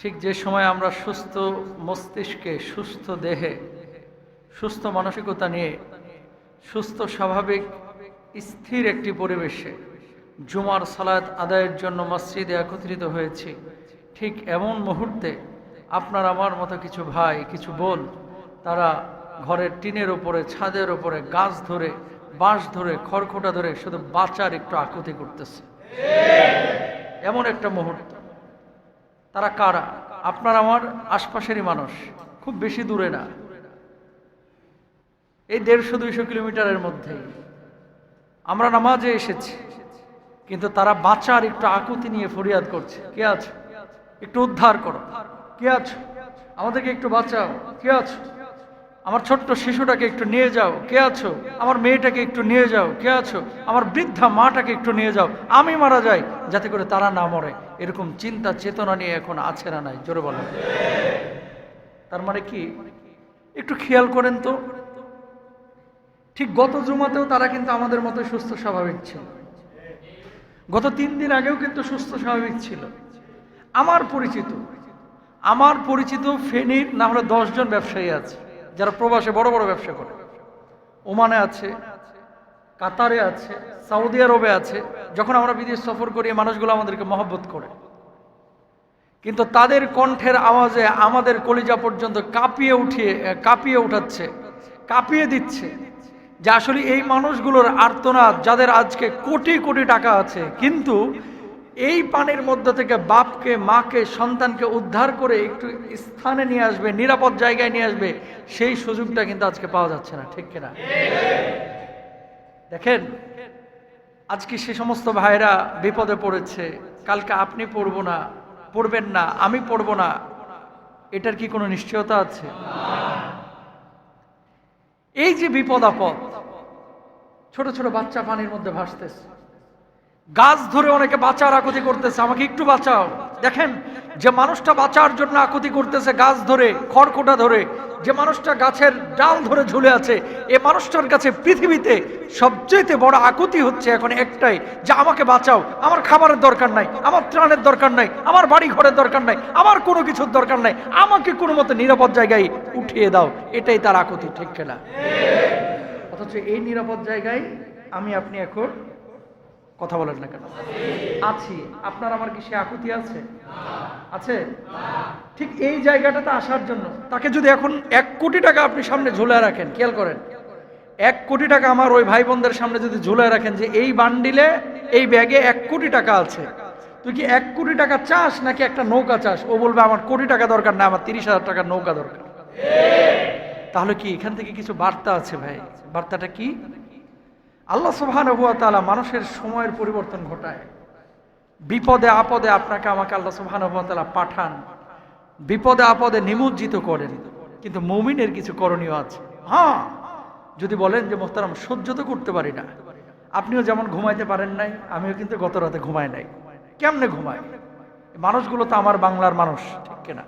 ঠিক যে সময় আমরা সুস্থ মস্তিষ্কে, সুস্থ দেহে, সুস্থ মানসিকতা নিয়ে, সুস্থ স্বাভাবিক, স্থির একটি পরিবেশে জুমার সালাত আদায়ের জন্য মসজিদে একত্রিত হয়েছি, ঠিক এমন মুহূর্তে আপনার আমার মতো কিছু ভাই, কিছু বোন, তারা ঘরের টিনের ওপরে ছাদের ওপরে গাছ ধরে, বাঁশ ধরে, খড়খোটা ধরে শুধু বাঁচার একটু আকুতি করতেছে। এমন একটা মুহূর্ত। তারা কারা? আপনার আমার আশপাশেরই মানুষ। খুব বেশি দূরে না। এই দেড়শো, দুইশো কিলোমিটারের মধ্যে আমরা নামাজে এসেছি, কিন্তু তারা বাঁচার একটু আকুতি নিয়ে ফরিয়াদ করছে। কে আছে? একটু উদ্ধার করো। কে আছো? আমাদেরকে একটু বাঁচাও। কে আছো? আমার ছোট্ট শিশুটাকে একটু নিয়ে যাও। কে আছো? আমার মেয়েটাকে একটু নিয়ে যাও। কে আছো? আমার বৃদ্ধা মাটাকে একটু নিয়ে যাও। আমি মারা যাই, যাতে করে তারা না মরে। এরকম চিন্তা, চেতনা নিয়ে এখন আছে না নাই? জোরে বলেন। তার মানে কি? একটু খেয়াল করেন তো। ঠিক গত জুমাতেও তারা কিন্তু আমাদের মতো সুস্থ, স্বাভাবিক ছিল। গত তিন দিন আগেও কিন্তু সুস্থ, স্বাভাবিক ছিল। আমার পরিচিত আমার পরিচিত ফেনীর না হলে দশজন ব্যবসায়ী আছে, যারা প্রবাসে বড় বড় ব্যবসা করে। ওমানে আছে কাতারে আছে, সৌদি আরবে আছে, যখন আমরা বিদেশ সফর করি, মানুষগুলো আমাদেরকে মহব্বত করে। কিন্তু তাদের কণ্ঠের আওয়াজে আমাদের কলিজা পর্যন্ত কাঁপিয়ে উঠিয়ে কাঁপিয়ে উঠাচ্ছে, কাঁপিয়ে দিচ্ছে যে আসলে এই মানুষগুলোর আর্তনাদ, যাদের আজকে কোটি কোটি টাকা আছে, কিন্তু এই পানির মধ্যে থেকে বাপকে, মাকে, সন্তানকে উদ্ধার করে একটু স্থানে নিয়ে আসবে, নিরাপদ জায়গায় নিয়ে আসবে, সেই সুযোগটা কিন্তু আজকে পাওয়া যাচ্ছে না, ঠিক কিনা? দেখেন, আজকে সে সমস্ত ভাইরা বিপদে পড়েছে, কালকে আপনি পড়ব না, পড়বেন না, আমি পড়ব না, এটার কি কোনো নিশ্চয়তা আছে? এই যে বিপদ আপদ, ছোট ছোট বাচ্চা পানির মধ্যে ভাসতেছে, গাছ ধরে অনেকে বাঁচার আকুতি করতেছে, আমাকে একটু বাঁচাও। দেখেন, যে মানুষটা বাঁচার জন্য আকুতি করতেছে গাছ ধরে, খড়কোটা ধরে, যে মানুষটা গাছের ডাল ধরে ঝুলে আছে, এ মানুষটার কাছে পৃথিবীতে সবচেয়ে বড় আকুতি হচ্ছে এখন একটাই, যে আমাকে বাঁচাও, আমার খাবারের দরকার নাই, আমার ত্রাণের দরকার নাই, আমার বাড়ি ঘরের দরকার নাই, আমার কোনো কিছুর দরকার নাই, আমাকে কোনো মতো নিরাপদ জায়গায় উঠিয়ে দাও, এটাই তার আকুতি, ঠিক কেনা? অথচ এই নিরাপদ জায়গায় আমি আপনি এখন কথা বলেন না কেন? আছি। আপনার আমার কি সে আকুতি আছে? আছে? ঠিক এই জায়গাটাতে আসার জন্য। তাকে যদি এখন এক কোটি টাকা আপনি সামনে ঝুলায় রাখেন, খেয়াল করেন। এক কোটি টাকা আমার ওই ভাই বোনদের সামনে যদি ঝুলায় রাখেন যে এই বান্ডিলে, এই ব্যাগে এক কোটি টাকা আছে। তুই কি এক কোটি টাকা চাস নাকি একটা নৌকা চাস? ও বলবে, আমার কোটি টাকা দরকার না, আমার তিরিশ হাজার টাকার নৌকা দরকার। তাহলে কি এখান থেকে কিছু বার্তা আছে ভাই? বার্তাটা কি? আল্লাহ সুবহান হুয়া তাআলা মানুষের সময়ের পরিবর্তন ঘটায়। বিপদে আপদে আপনাকে আমাকে আল্লাহ সুবহান হুয়া তাআলা পাঠান। বিপদে আপদে নিমজ্জিত করেন। কিন্তু মুমিনের কিছু করণীয় আছে। হ্যাঁ যদি বলেন যে মোহতারাম, সহ্য তো করতে পারি না। আপনিও যেমন ঘুমাইতে পারেন নাই, আমিও কিন্তু গত রাতে ঘুমাই নাই। কেমনে ঘুমাই? মানুষগুলো তো আমার বাংলার মানুষ, ঠিক কিনা?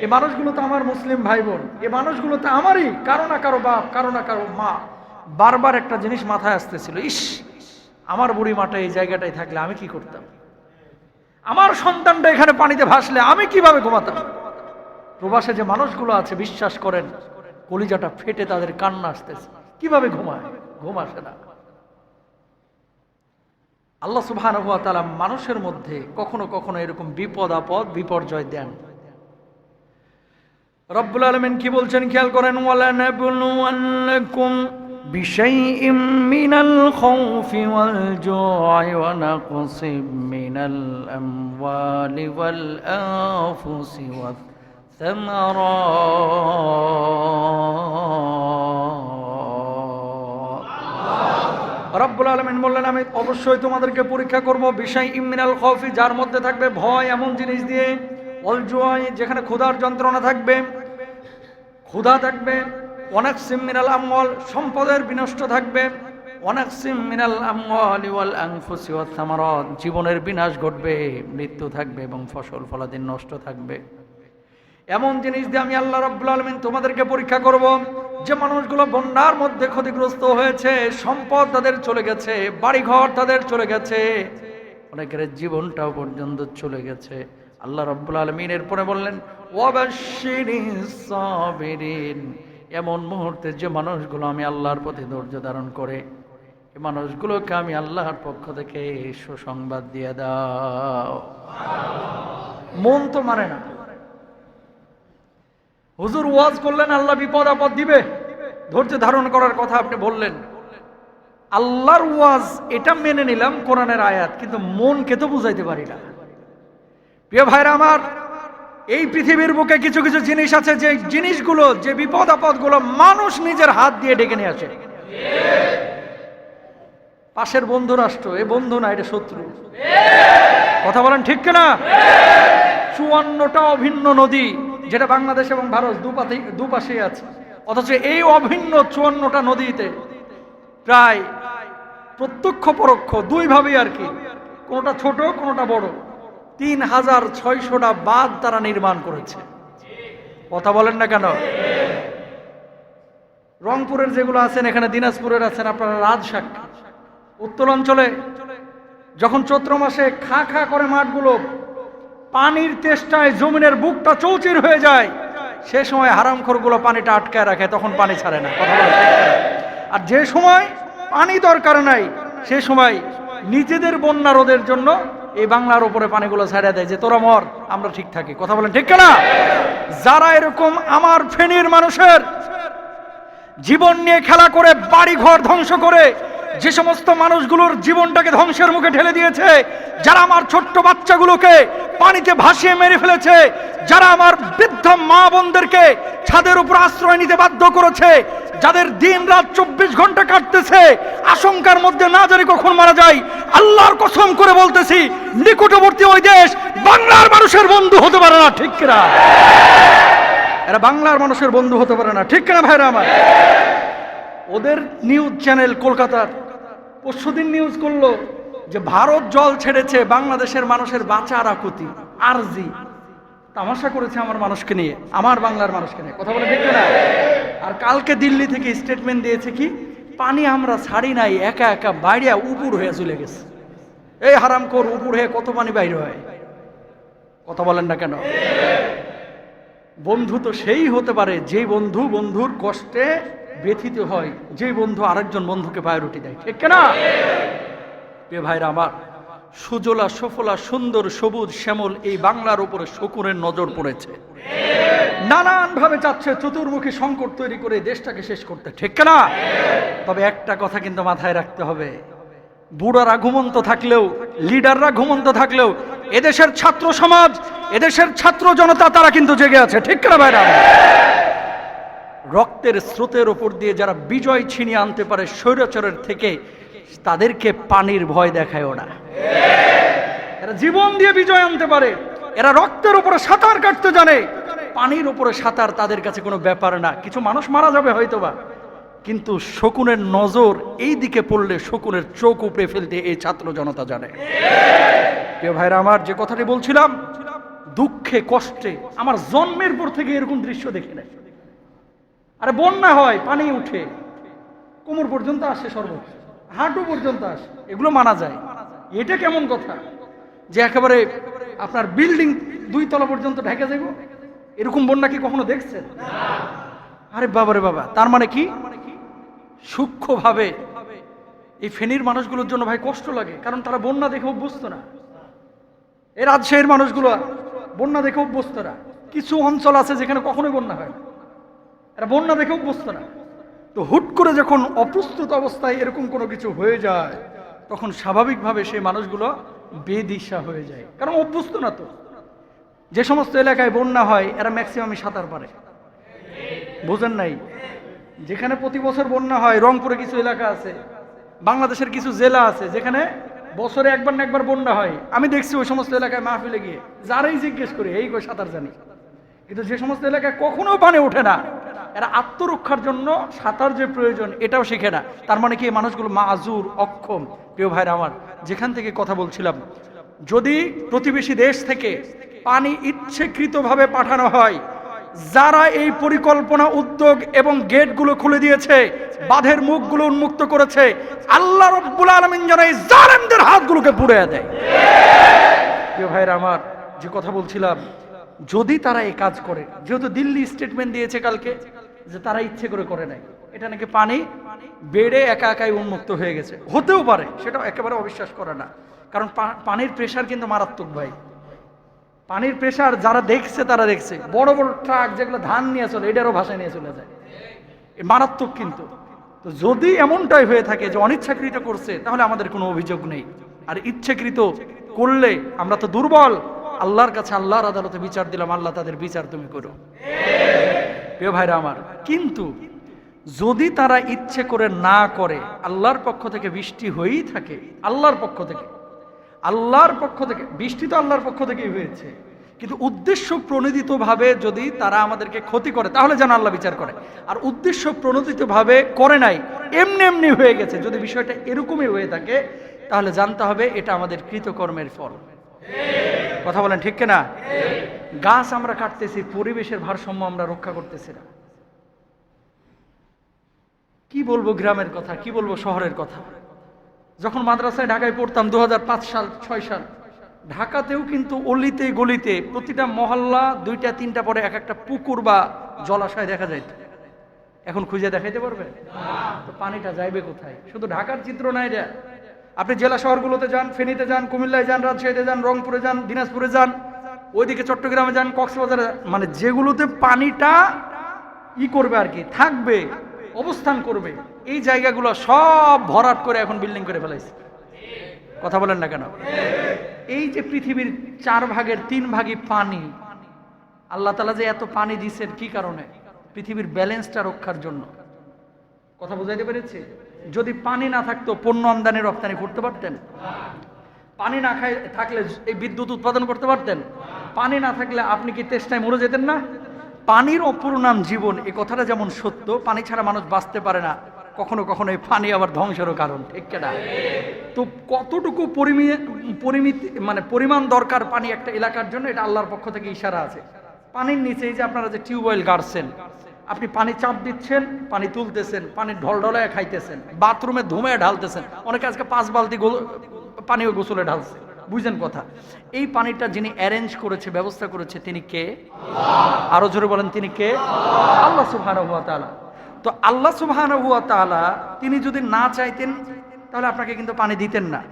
এই মানুষগুলো তো আমার মুসলিম ভাই বোন এই মানুষগুলো তো আমারই, কারও না কারও বাপ, কারও না কারও মা। বারবার একটা জিনিস মাথায় আসতেছিল, ইস, আমার বুড়ি মাটা এই জায়গাটায় থাকলে আমি কি করতাম? আমার সন্তানটা এখানে পানিতে ভাসলে আমি কীভাবে ঘুমাতাম? প্রবাসে যে মানুষগুলো আছে, বিশ্বাস করেন, কলিজাটা ফেটে তাদের কান্না আসতেছে। কীভাবে ঘুমায়? ঘুম আসে না। আল্লাহ সুবহান মানুষের মধ্যে কখনো কখনো এরকম বিপদ, আপদ, বিপর্যয় দেন। রব্বুল আলমিন কি বলছেন? খেয়াল করেন ওয়ালানাবলুয়ান্নাকুম بشيء من الخوف والجوع ونقص من الأموال والأنفس والثمرات রব্বুল আলমিন বললেন আমি অবশ্যই তোমাদেরকে পরীক্ষা করব বিষয় ইমিনাল খফি যার মধ্যে থাকবে ভয় এমন জিনিস দিয়ে অলজয় যেখানে ক্ষুধার যন্ত্রণা থাকবে ক্ষুধা থাকবে অনেক সিম মিনাল আমল সম্পদের বিনষ্ট থাকবে। অনেক সিম মিনাল আমল ইওয়াল জীবনের বিনাশ ঘটবে, মৃত্যু থাকবে এবং ফসল ফলাদিন নষ্ট থাকবে। এমন জিনিস দিয়ে আমি আল্লাহ রাব্বুল আলামিন তোমাদেরকে পরীক্ষা করব, যে মানুষগুলো বন্যার মধ্যে ক্ষতিগ্রস্ত হয়েছে, সম্পদ তাদের চলে গেছে, বাড়িঘর তাদের চলে গেছে, অনেকের জীবনটাও পর্যন্ত চলে গেছে। আল্লাহ রব্বুল আলমিন এরপরে বললেন, ওয়াবাশশিরিস সাবিরিন। এমন মুহূর্তে যে মানুষগুলো আমি আল্লাহর প্রতি ধৈর্য ধারণ করে এই মানুষগুলোকে আমি আল্লাহর পক্ষ থেকে সুসংবাদ দিয়ে দাও। মন তো মারে না। হুজুর ওয়াজ করলেন, আল্লাহ বিপদ আপদ দিবে। ধৈর্য ধারণ করার কথা আপনি বললেন। আল্লাহর ওয়াজ, এটা মেনে নিলাম কোরআনের আয়াত, কিন্তু মনকে তো বুঝাইতে পারি না। প্রিয় ভাইরা আমার এই পৃথিবীর বুকে কিছু কিছু জিনিস আছে যে জিনিসগুলো, যে বিপদ আপদগুলো মানুষ নিজের হাত দিয়ে ডেকে নিয়ে আসে। পাশের বন্ধু রাষ্ট্র, এ বন্ধু না, এটা শত্রু। কথা বলেন ঠিক কিনা? চুয়ান্নটা অভিন্ন নদী, যেটা বাংলাদেশ এবং ভারত দুপাতে দুপাশে আছে। অথচ এই অভিন্ন চুয়ান্নটা নদীতে প্রায় প্রত্যক্ষ পরোক্ষ দুইভাবেই আর কি। কোনোটা ছোট, কোনোটা বড়। তিন হাজার ছয়শটা বাঁধ তারা নির্মাণ করেছে। কথা বলেন না কেন? রংপুরের যেগুলো আছেন, এখানে দিনাজপুরের আছেন, আপনারা রাজসাক্ষী উত্তর অঞ্চলে যখন চৈত্র মাসে খা খা করে মাঠগুলো, পানির তেষ্টায় জমিনের বুকটা চৌচির হয়ে যায়, সে সময় হারামখোরগুলো পানিটা আটকায় রাখে, তখন পানি ছাড়ে না। কথা। আর যে সময় পানি দরকার নাই, সে সময় নিজেদের বন্যা রোধের জন্য এই বাংলার উপরে পানিগুলো ছাড়িয়ে দেয় যে, তোরা মর, আমরা ঠিক থাকি। কথা বলেন ঠিক না যারা এরকম আমার ফেনীর মানুষের জীবন নিয়ে খেলা করে বাড়ি ঘর ধ্বংস করে, যে সমস্ত মানুষগুলোর জীবনটাকে ধ্বংসের মুখে ঠেলে দিয়েছে, যারা আমার ছোট্ট বাচ্চাগুলোকে পানিতে ভাসিয়ে মেরে ফেলেছে, যারা আমার বৃদ্ধ মা বোনদেরকে ছাদের উপর আশ্রয় নিতে বাধ্য করেছে যাদের দিন রাত চব্বিশ ঘণ্টা কাটতেছে, আশঙ্কার মধ্যে না জানি কখন মারা যায়, আল্লাহর কসম করে বলতেছি, নিকটবর্তী ওই দেশ বাংলার মানুষের বন্ধু হতে পারে না, ঠিক কিনা? এরা বাংলার মানুষের বন্ধু হতে পারে না, ঠিক কিনা ভাইরা আমার? ওদের নিউজ চ্যানেল কলকাতার, পরশুদিন নিউজ করল যে ভারত জল ছেড়েছে বাংলাদেশের মানুষের বাঁচার আকুতি, আরজি। তামাশা করেছে আমার মানুষকে নিয়ে, আমার বাংলার মানুষকে নিয়ে, কথা বলে দেখবে না আর কালকে দিল্লি থেকে স্টেটমেন্ট দিয়েছে কি, পানি আমরা ছাড়ি নাই, একা একা বাইরে উপুর হয়ে চলে গেছে। এই হারাম কর উপুর হয়ে কত পানি বাইরে হয়? কথা বলেন না কেন? বন্ধু তো সেই হতে পারে যে বন্ধু বন্ধুর কষ্টে ব্যথিত হয় যে বন্ধু আরেকজন বন্ধুকে পায়রুটি দেয়, ঠিক না প্রিয় ভাইরা আমার, সুজলা, সফলা, সুন্দর, সবুজ, শ্যামল এই বাংলার উপরে শকুনের নজর পড়েছে। নানান ভাবে চাচ্ছে চতুর্মুখী সংকট তৈরি করে দেশটাকে শেষ করতে। ঠিক না তবে একটা কথা কিন্তু মাথায় রাখতে হবে। বুড়ারা ঘুমন্ত থাকলেও, লিডাররা ঘুমন্ত থাকলেও, এদেশের ছাত্র সমাজ, এদেশের ছাত্র জনতা, তারা কিন্তু জেগে আছে। ঠিক না ভাইরা? রক্তের স্রোতের ওপর দিয়ে যারা বিজয় ছিনিয়ে আনতে পারে স্বৈরাচারের থেকে, তাদেরকে পানির ভয় দেখায় না এরা জীবন দিয়ে বিজয় আনতে পারে। এরা রক্তের উপরে সাঁতার কাটতে জানে। পানির উপরে সাঁতার তাদের কাছে কোনো ব্যাপার না। কিছু মানুষ মারা যাবে হয়তোবা। কিন্তু শকুনের নজর এই দিকে পড়লে শকুনের চোখ উপড়ে ফেলতে এই ছাত্র জনতা জানে। প্রিয় ভাইরা আমার যে কথাটি বলছিলাম, দুঃখে, কষ্টে, আমার জন্মের পর থেকে এরকম দৃশ্য দেখি নাই। আরে বন্যা হয়, পানি উঠে, কোমর পর্যন্ত আসে সর্বোচ্চ হাঁটু পর্যন্ত আসে, এগুলো মানা যায়। এটা কেমন কথা? যে একেবারে আপনার বিল্ডিং দুই তলা পর্যন্ত ঢেকে যাইব এরকম বন্যা কি কখনো দেখছেন? আরে বাবারে বাবা, তার মানে কি? সূক্ষ্মভাবে এই ফেনীর মানুষগুলোর জন্য ভাই কষ্ট লাগে, কারণ তারা বন্যা দেখে অভ্যস্ত না। এই রাজশাহীর মানুষগুলো, বন্যা দেখে অভ্যস্ত না। কিছু অঞ্চল আছে যেখানে কখনোই বন্যা হয় না। এরা বন্যা দেখে অভ্যস্ত না। তো হুট করে যখন অপ্রস্তুত অবস্থায় এরকম কোনো কিছু হয়ে যায়, তখন স্বাভাবিকভাবে সেই মানুষগুলো বেদিশা হয়ে যায়। কারণ অভ্যস্ত না তো। যে সমস্ত এলাকায় বন্যা হয়, এরা ম্যাক্সিমামই সাঁতার পারে। বোঝেন নাই? যেখানে প্রতি বছর বন্যা হয়, রংপুরে কিছু এলাকা আছে, বাংলাদেশের কিছু জেলা আছে, যেখানে বছরে একবার না একবার বন্যা হয়। আমি দেখছি ওই সমস্ত এলাকায় মাহফিলে গিয়ে, যারাই জিজ্ঞেস করি, এই কই সাঁতার জানি। কিন্তু যে সমস্ত এলাকায় কখনো পানি ওঠে না, এরা আত্মরক্ষার জন্য সাঁতার যে প্রয়োজন, এটাও শিখে না। তার মানে কি, এই মানুষগুলো মাজুর, অক্ষম, প্রিয় ভাইরা আমার, যেখান থেকে কথা বলছিলাম। যদি প্রতিবেশী দেশ থেকে পানি ইচ্ছেকৃতভাবে পাঠানো হয়। যারা এই পরিকল্পনা উদ্যোগ এবং গেটগুলো খুলে দিয়েছে, বাঁধের মুখগুলো উন্মুক্ত করেছে, আল্লাহ রব্বুল আলমিন যেন এই জালেমদের হাতগুলোকে পুড়ে দেয়। ভাইরা আমার, যে কথা বলছিলাম, যদি তারা এই কাজ করে, যেহেতু দিল্লি স্টেটমেন্ট দিয়েছে কালকে, যে তারা ইচ্ছে করে করে নাই, এটা নাকি পানি বেড়ে একা একাই উন্মুক্ত হয়ে গেছে? হতেও পারে সেটা একেবারে অবিশ্বাস করে না। কারণ পানির প্রেশার কিন্তু মারাত্মক ভাই। পানির প্রেশার যারা দেখছে, তারা দেখছে। বড় বড় ট্রাক যেগুলো ধান নিয়ে চলে এটারও ভাষায় নিয়ে চলে যায়। মারাত্মক কিন্তু। তো যদি এমনটাই হয়ে থাকে যে অনিচ্ছাকৃত করছে, তাহলে আমাদের কোনো অভিযোগ নেই। আর ইচ্ছাকৃত করলে আমরা তো দুর্বল। আল্লাহর কাছে আল্লাহর আদালতে বিচার দিলাম, আল্লাহ তাদের বিচার তুমি করো। প্রিয় ভাইরা আমার, কিন্তু যদি তারা ইচ্ছে করে না করে, আল্লাহর পক্ষ থেকে বৃষ্টি হয়েই থাকে, আল্লাহর পক্ষ থেকে আল্লাহর পক্ষ থেকে, বৃষ্টি তো আল্লাহর পক্ষ থেকেই হয়েছে। কিন্তু উদ্দেশ্য প্রণোদিতভাবে যদি তারা আমাদেরকে ক্ষতি করে, তাহলে যেন আল্লাহ বিচার করে। আর উদ্দেশ্য প্রণোদিতভাবে করে নাই, এমনি এমনি হয়ে গেছে। যদি বিষয়টা এরকমই হয়ে থাকে, তাহলে জানতে হবে এটা আমাদের কৃতকর্মের ফল। কথা বলেন ঠিক না গাছ আমরা কাটতেছি, পরিবেশের ভারসাম্য আমরা রক্ষা করতেছি না। কি বলব গ্রামের কথা, কি বলব শহরের কথা? যখন মাদ্রাসায় ঢাকায় পড়তাম দু হাজার পাঁচ সাল, ছয় সাল, ঢাকাতেও কিন্তু অলিতে গলিতে প্রতিটা মহল্লা দুইটা, তিনটা পরে এক একটা পুকুর বা জলাশয় দেখা যায় এখন খুঁজে দেখাইতে পারবে তো পানিটা যাইবে কোথায়? শুধু ঢাকার চিত্র না এটা আপনি জেলা শহরগুলোতে যান, ফেনীতে যান, কুমিল্লায় যান, রাজশাহীতে যান, রংপুরে যান, দিনাজপুরে যান, ওইদিকে চট্টগ্রামে যান, কক্সবাজারে মানে যেগুলোতে পানিটা ই করবে আর কি, থাকবে, অবস্থান করবে। এই জায়গাগুলো সব ভরাট করে এখন বিল্ডিং করে ফেলাইছে। কথা বলেন না কেন? এই যে পৃথিবীর চার ভাগের তিন ভাগই পানি, আল্লাহ তালা যে এত পানি দিচ্ছেন কি কারণে? পৃথিবীর ব্যালেন্সটা রক্ষার জন্য। কথা বুঝাইতে পেরেছি? যদি পানি না থাকতো পণ্য আমদানি, রপ্তানি করতে পারতেন? পানি না খাই, থাকলে এই বিদ্যুৎ উৎপাদন করতে পারতেন? পানি না থাকলে আপনি কি তেষ্টায় মরে যেতেন না? পানির অপর নাম জীবন, এ কথাটা যেমন সত্য, পানি ছাড়া মানুষ বাঁচতে পারে না। কখনো কখনো এই পানি আবার ধ্বংসেরও কারণ, ঠিক না? তো কতটুকু পরিমি- পরিমিতি মানে পরিমাণ দরকার পানি একটা এলাকার জন্য, এটা আল্লাহর পক্ষ থেকে ইশারা আছে। পানির নিচে যে আপনারা যে টিউবওয়েল গাড়ছেন, আপনি পানি চাপ দিচ্ছেন, পানি তুলতেছেন, পানি ঢলঢলায় খাইতেছেন, বাথরুমে ধুমে ঢালতেছেন, অনেকে আজকে পাঁচ বালতি পানিও গোসলে ঢালছে বুঝলেন কথা। এই পানিটা যিনি অ্যারেঞ্জ করেছে, ব্যবস্থা করেছে, তিনি কে? আরও জোরে বলেন, তিনি কে? আল্লাহ তাআলা। তো আল্লাহ সুবহানাহু ওয়া তাআলা তিনি যদি না চাইতেন, তাহলে আপনাকে কিন্তু পানি দিতেন না।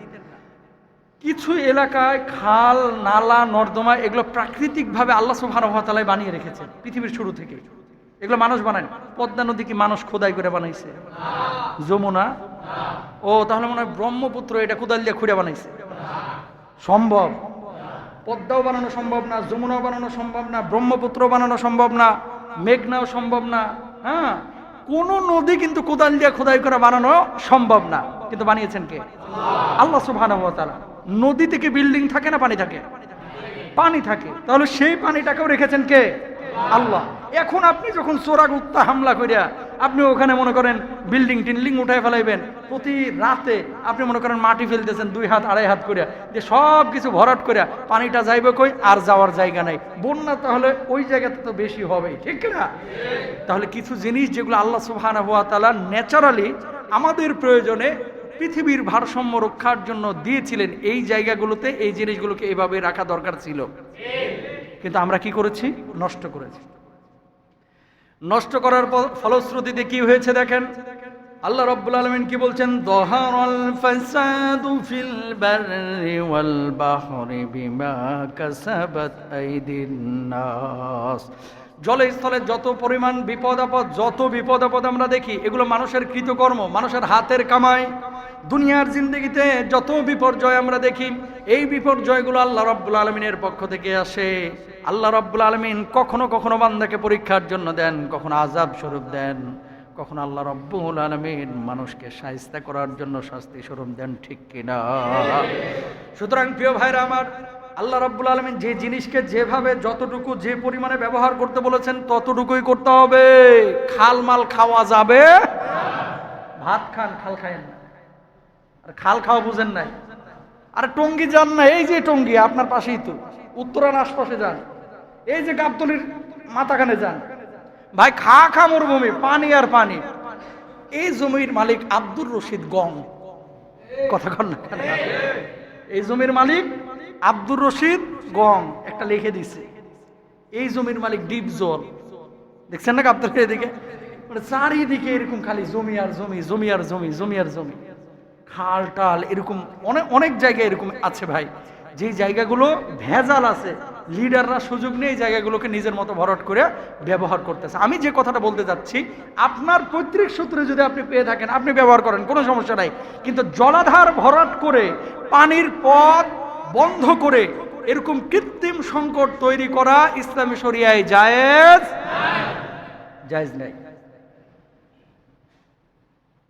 কিছু এলাকায় খাল, নালা, নর্দমা এগুলো প্রাকৃতিকভাবে আল্লাহ সুবহানাহু ওয়া তাআলাই বানিয়ে রেখেছে পৃথিবীর শুরু থেকে। এগুলো মানুষ বানায়। পদ্মা নদী কি মানুষ খোদাই করে বানাইছে? যমুনা। ও, তাহলে মনে হয় ব্রহ্মপুত্র এটা কোদাল দিয়ে খুঁড়ে বানাইছে। সম্ভব। পদ্মাও বানানো সম্ভব না, যমুনাও বানানো সম্ভব না ব্রহ্মপুত্র বানানো সম্ভব না, মেঘনাও সম্ভব না হ্যাঁ? কোন নদী কিন্তু কোদাল দিয়ে খোদাই করে বানানো সম্ভব না। কিন্তু বানিয়েছেন কে? আল্লাহ সুবহানাহু ওয়া নদী থেকে বিল্ডিং থাকে না পানি থাকে? পানি থাকে। তাহলে সেই পানিটাকেও রেখেছেন কে? আল্লাহ। এখন আপনি যখন চোরাগুত্তা হামলা করিয়া আপনি ওখানে মনে করেন বিল্ডিং টিল্ডিং উঠায় ফেলাইবেন। প্রতি রাতে আপনি মনে করেন মাটি ফেলতেছেন দুই হাত, আড়াই হাত করিয়া। যে সব কিছু ভরাট করিয়া পানিটা যাইবে কই? আর যাওয়ার জায়গা নাই। বন্যা তাহলে ওই জায়গাতে তো বেশি হবেই, ঠিক না তাহলে কিছু জিনিস যেগুলো আল্লাহ সুবহানাহু ওয়া তালা ন্যাচারালি আমাদের প্রয়োজনে পৃথিবীর ভারসাম্য রক্ষার জন্য দিয়েছিলেন, এই জায়গাগুলোতে এই জিনিসগুলোকে এভাবে রাখা দরকার ছিল। কিন্তু আমরা কি করেছি? নষ্ট করেছি। নষ্ট করার ফলশ্রুতিতে কি হয়েছে দেখেন? আল্লাহ রব্বুল আলমিন কি বলছেন? জলে স্থলে যত পরিমাণ বিপদ আপদ যত বিপদ আপদ আমরা দেখি, এগুলো মানুষের কৃতকর্ম, মানুষের হাতের কামাই। দুনিয়ার জিন্দগিতে যত বিপর্যয় আমরা দেখি, এই বিপর্যয়গুলো আল্লাহ রব্বুল আলমিনের পক্ষ থেকে আসে। আল্লাহ রব্বুল আলমিন কখনো কখনো বান্দাকে পরীক্ষার জন্য দেন, কখনো আজাব স্বরূপ দেন, কখনো আল্লাহ রব্বুল আলমিন মানুষকে সাহিস্তা করার জন্য শাস্তি স্বরূপ দেন, ঠিক কিনা? সুতরাং প্রিয় ভাইরা আমার, আল্লাহ রব্বুল আলমিন যে জিনিসকে যেভাবে যতটুকু যে পরিমাণে ব্যবহার করতে বলেছেন, ততটুকুই করতে হবে। খাল মাল খাওয়া যাবে ভাত খান, খাল খায়েন না। খাল খাওয়া বুঝেন নাই। আর টঙ্গি যান না, এই যে টঙ্গি, আপনার পাশেই তো। উত্তরান আশপাশে যান। এই যে গাবতলির মাথাখানে যান। ভাই, খা খা মরুভূমি, পানি আর পানি। এই জমির মালিক আব্দুর রশিদ গং। কথা কন না এই জমির মালিক আব্দুর রশিদ গং, একটা লিখে দিছে। এই জমির মালিক ডিপ জল দেখছেন না আপনার এদিকে? মানে চারিদিকে এরকম খালি জমি আর জমি জমি আর জমি জমি আর জমি। খাল, টাল, এরকম অনেক অনেক জায়গায় এরকম আছে ভাই। যেই জায়গাগুলো ভেজাল আছে, লিডাররা সুযোগ নিয়ে এই জায়গাগুলোকে নিজের মতো ভরাট করে ব্যবহার করতেছে। আমি যে কথাটা বলতে যাচ্ছি, আপনার পৈতৃক সূত্রে যদি আপনি পেয়ে থাকেন, আপনি ব্যবহার করেন, কোনো সমস্যা নাই। কিন্তু জলাধার ভরাট করে, পানির পথ বন্ধ করে, এরকম কৃত্রিম সংকট তৈরি করা ইসলামী শরিয়ায় জায়েজ? জায়েজ নাই।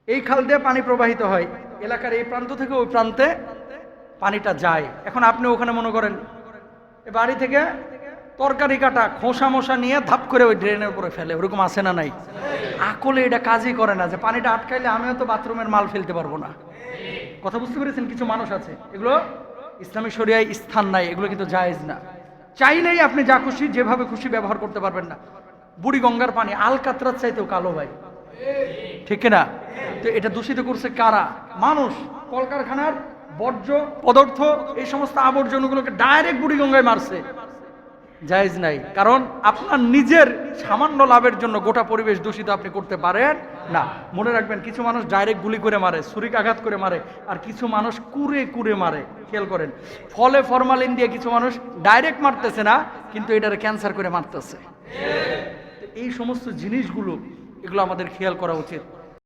এই খাল দিয়ে পানি প্রবাহিত হয়। এলাকার এই প্রান্ত থেকে ওই প্রান্তে পানিটা যায়। এখন আপনি ওখানে মনে করেন বাড়ি থেকে তরকারি কাটা, খোসা মোসা নিয়ে ধাপ করে ওই ড্রেনের উপরে ফেলে। ওরকম আসে না নাই? আকলে এটা কাজই করে না যে পানিটা আটকাইলে আমিও তো বাথরুমের মাল ফেলতে পারব না। কথা বুঝতে পেরেছেন? কিছু মানুষ আছে। এগুলো ইসলামী শরিয়ায় স্থান নাই, এগুলো কিন্তু জায়েজ না। চাইলেই আপনি যা খুশি, যেভাবে খুশি ব্যবহার করতে পারবেন না। বুড়ি গঙ্গার পানি আল কাতরার চাইতেও কালো ভাই। ঠিক না তো এটা দূষিত করছে কারা? মানুষ, কলকারখানার বর্জ্য পদার্থ, এই সমস্ত আবর্জনগুলোকে ডাইরেক্ট বুড়িগঙ্গায় মারছে। জায়েজ নাই। কারণ আপনার নিজের সামান্য লাভের জন্য গোটা পরিবেশ দূষিত আপনি করতে পারেন না। মনে রাখবেন, কিছু মানুষ ডাইরেক্ট গুলি করে মারে, ছুরিক আঘাত করে মারে, আর কিছু মানুষ কুরে কুরে মারে, খেয়াল করেন। ফলে ফরমালিন দিয়ে কিছু মানুষ ডাইরেক্ট মারতেছে না, কিন্তু এটার ক্যান্সার করে মারতেছে। এই সমস্ত জিনিসগুলো, এগুলো আমাদের খেয়াল করা উচিত।